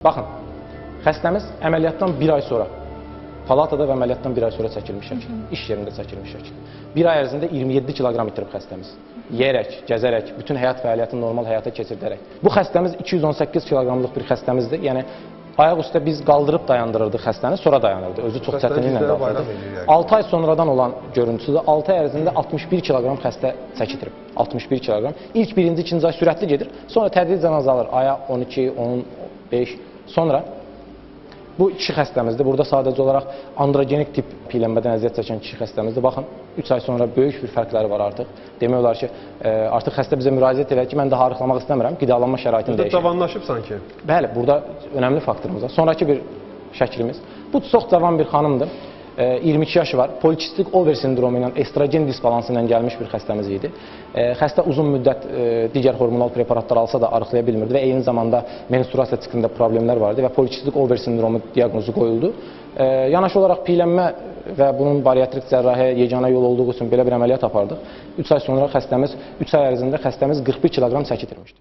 Baxın, xəstəmiz əməliyyatdan bir ay sonra, palatada və əməliyyatdan bir ay sonra çəkilmiş şəkil, iş yerində çəkilmiş şəkil. Bir ay ərzində 27 kiloqram itirib xəstəmiz. Yeyərək, gəzərək, bütün həyat fəaliyyətini normal həyata keçirdərək. Bu xəstəmiz 218 kiloqramlıq bir xəstəmizdir. Yəni ayaq üstə biz qaldırıb dayandırırdıq xəstəni, sonra dayanırdı. Özü çox çətinliklə yəni. 6 ay sonradan olan görüntüsüdür. 6 ay ərzində 61 kiloqram xəstə çəkidirib. 61 kiloqram. İlk birinci, ikinci ay sürətli gedir. Sonra tədricən azalır. Aya 12, 10, 5. Sonra bu kişi xəstəmizdir. Burada sadəcə olaraq androgenik tip piyələnmədən əziyyət çəkən kişi xəstəmizdir. Baxın, 3 ay sonra böyük bir fərqləri var artıq. Demək olar ki, e, artıq xəstə bizə müraciət edir ki, mən daha arıqlamaq istəmirəm, qidalanma şəraitini Burada dəyişir. cavanlaşıb sanki. Bəli, burada önəmli faktorumuz var. Sonrakı bir şəklimiz. Bu çox cavan bir xanımdır. E, 22 yaşı var. Polikistik over sindromu ilə estrogen disbalansı ilə gəlmiş bir xəstəmiz idi. E, Xəstə uzun müddət e, digər hormonal preparatlar alsa da arıqlaya bilmirdi və eyni zamanda menstruasiya siklində problemlər vardı və polikistik over sindromu diaqnozu qoyuldu. E, Yanaşı olaraq piyələnmə və bunun bariatrik cərrahiyə yeganə yol olduğu üçün belə bir əməliyyat apardıq. 3 ay sonra xəstəmiz 3 ay ərzində xəstəmiz 41 kiloqram çəki itirmişdi.